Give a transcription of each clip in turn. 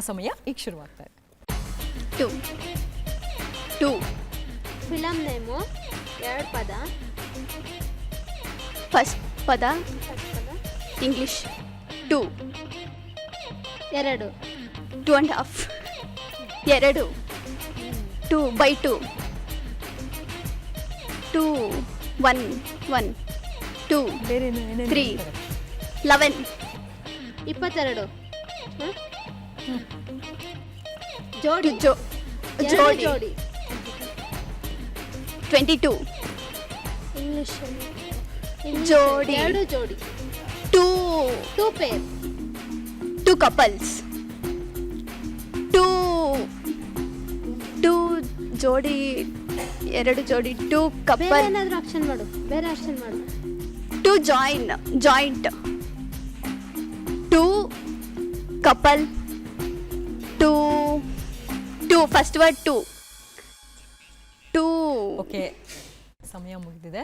ಸಮಯ ಈಗ ಶುರುವಾಗ್ತಾ ಇದೆ ಟು ಟು ಫಿಲಮ್ ನೇಮು ಎರಡು ಪದ. ಫಸ್ಟ್ ಪದ. ಇಂಗ್ಲಿಷ್ ಟು ಎರಡು. ಟು ಆ್ಯಂಡ್ ಹಾಫ್ ಎರಡು. Two by two two one one two ಬೇರೆ. ಹೇಳ್ತಾರೆ? ಲೆವೆನ್ ಇಪ್ಪತ್ತೆರಡು. ಜೋಡಿ. ಜೋ ಜೋಡಿ. ಜೋಡಿ. ಟ್ವೆಂಟಿ ಟು ಇಂಗ್ಲಿಷ್ ಜೋಡಿ. ಎರಡು ಜೋಡಿ. Two two pair two couples two two ಜೋಡಿ ಎರಡು ಜೋಡಿ ಟೂ ಕಪಲ್ ಏನಾದರೂ ಆಪ್ಷನ್ ಮಾಡು. ಬೇರೆ ಆಪ್ಷನ್ ಮಾಡು. Two join joint two couple two two first word two two okay ಸಮಯ ಮುಗಿದಿದೆ.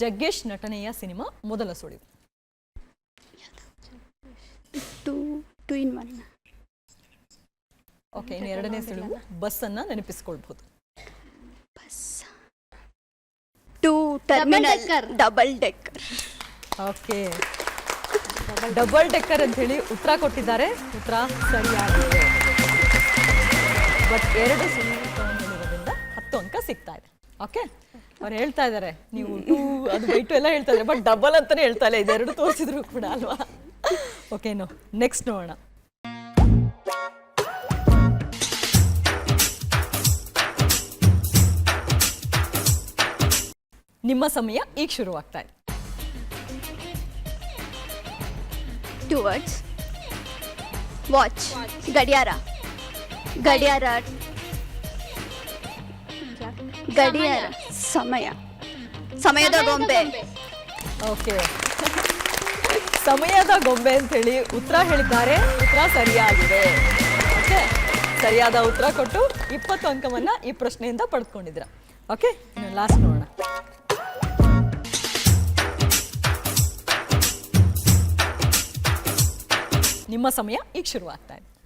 ಜಗ್ಗೇಶ್ ನಟನೆಯ ಸಿನಿಮಾ ಮೊದಲ ಸುಳಿವು. Two two in one okay ಇನ್ನು ಎರಡನೇ ಸುಳಿವು. ಬಸ್ ಅನ್ನ ನೆನಪಿಸ್ಕೊಳ್ಬಹುದು bus two terminal decker. Double decker okay double decker ಅಂತ ಹೇಳಿ ಉತ್ತರ ಕೊಟ್ಟಿದ್ದಾರೆ. ಉತ್ತರ ಸರಿಯಾಗಿದೆ. ಬಟ್ ಎರಡು ತಗೊಂಡಿರೋದ್ರಿಂದ ಹತ್ತು ಅಂಕ ಸಿಗ್ತಾ ಇದೆ. ಓಕೆ ಅವ್ರು ಹೇಳ್ತಾ ಇದ್ದಾರೆ ನೀವು ಟೂ ಅದು ಬೈ ಟು ಎಲ್ಲ ಹೇಳ್ತಾ ಇದ್ದಾರೆ ಬಟ್ ಡಬಲ್ ಅಂತಾನೆ ಹೇಳ್ತಾ ಇಲ್ಲ, ಇದೆರಡು ತೋರಿಸಿದ್ರು ಕೂಡ ಅಲ್ವಾ? ಓಕೆ ನೋ ನೆಕ್ಸ್ಟ್ ನೋಡೋಣ. ನಿಮ್ಮ ಸಮಯ ಈಗ ಶುರುವಾಗ್ತಾ ಇದೆ. ಟು ವರ್ಡ್ಸ್ ವಾಚ್ ಗಡಿಯಾರ. ಗಡಿಯಾರ. ಗಡಿಯಾರ. ಸಮಯ. ಸಮಯದ ಗೊಂಬೆ. ಓಕೆ. ಸಮಯದ ಗೊಂಬೆ ಅಂತ ಹೇಳಿ ಉತ್ತರ ಹೇಳಿದ್ದಾರೆ. ಉತ್ತರ ಸರಿಯಾಗಿದೆ. ಓಕೆ. ಸರಿಯಾದ ಉತ್ತರ ಕೊಟ್ಟು ಇಪ್ಪತ್ತು ಅಂಕವನ್ನ ಈ ಪ್ರಶ್ನೆಯಿಂದ ಪಡೆದುಕೊಂಡಿದ್ರ ಓಕೆ. ಇನ್ನು ಲಾಸ್ಟ್ ನೋಡೋಣ. ನಿಮ್ಮ ಸಮಯ ಈಗ ಶುರುವಾಗ್ತಾ ಇದೆ.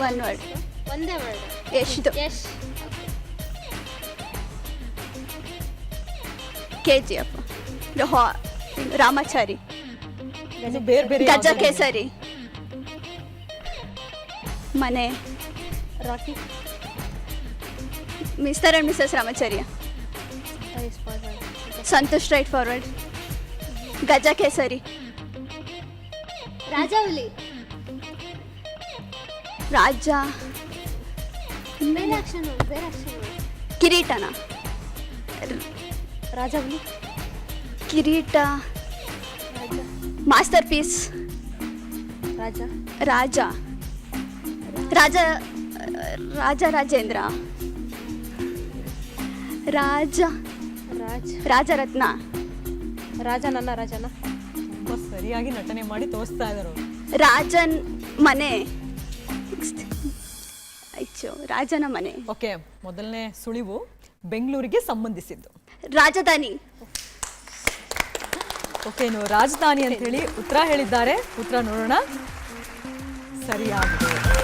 ಒನ್ ವರ್ಡ್ ಒಂದೇ ವರ್ಡ್ ಎಷ್ಟು? Yash K G F Ramachari. ಬೇರೆ ಬೇರೆ ಗಜ ಕೇಸರಿ. ಮನೆ. Rocky Mr and Mrs Ramacharya. Santhosh right forward Gaja Kesari. Rajavali Raja. ಕಿರೀಟನ. Rajavali Kireeta. Raja. Masterpiece Raja. Raja. Raja Raja Rajendra. Raja. Raj. Rajaratna Raja ನನ್ನ ರಾಜನ. ತುಂಬಾ ಸರಿಯಾಗಿ ನಟನೆ ಮಾಡಿ ತೋರಿಸ್ತಾ ಇದ್ದಾರೆ ರಾಜನ್ ಮನೆ. ಅಯ್ಯೋ ರಾಜನ ಮನೆ. ಓಕೆ ಮೊದಲನೇ ಸುಳಿವು ಬೆಂಗಳೂರಿಗೆ ಸಂಬಂಧಿಸಿದ್ದು. ರಾಜಧಾನಿ. ಓಕೆ ಇನ್ನು ರಾಜಧಾನಿ ಅಂತ ಹೇಳಿ ಉತ್ತರ ಹೇಳಿದ್ದಾರೆ. ಉತ್ತರ ನೋಡೋಣ. ಸರಿಯಾಗಿದೆ.